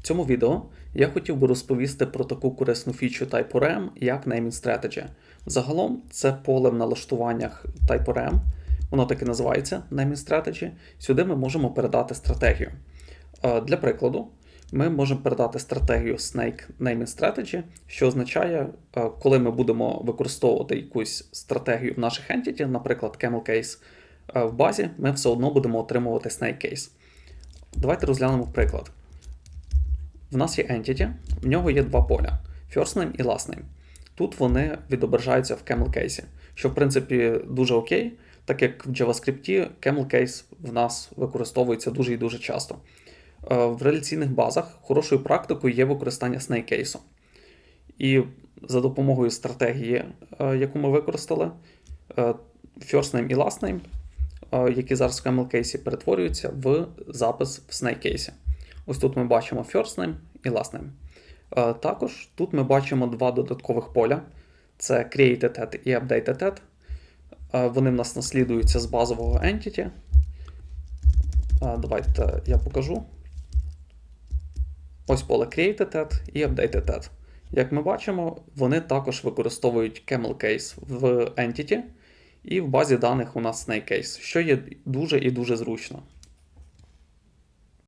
В цьому відео я хотів би розповісти про таку корисну фічу TypeORM, як Naming Strategy. Загалом це поле в налаштуваннях TypeORM, воно так і називається Naming Strategy. Сюди ми можемо передати стратегію. Е, Для прикладу, ми можемо передати стратегію Snake Naming Strategy, що означає, е, коли ми будемо використовувати якусь стратегію в наших entity, наприклад, Camel Case е, в базі, ми все одно будемо отримувати Snake Case. Давайте розглянемо приклад. В нас є entity, в нього є два поля: first name і last name. Тут вони відображаються в camel case, що в принципі дуже окей, так як в JavaScript camel case в нас використовується дуже і дуже часто. Е, В реляційних базах хорошою практикою є використання snake case. І за допомогою стратегії, е, яку ми використали, е, first name і last name, які зараз в camel case перетворюються в запис в snake case. Ось тут ми бачимо first name і last name. Е, Також тут ми бачимо два додаткових поля: це created at і updated at. Е, Вони в нас наслідуються з базового entity. Е, Давайте я покажу. Ось поле created at і updated at. Як ми бачимо, вони також використовують camel case в entity, і в базі даних у нас snake case, що є дуже і дуже зручно.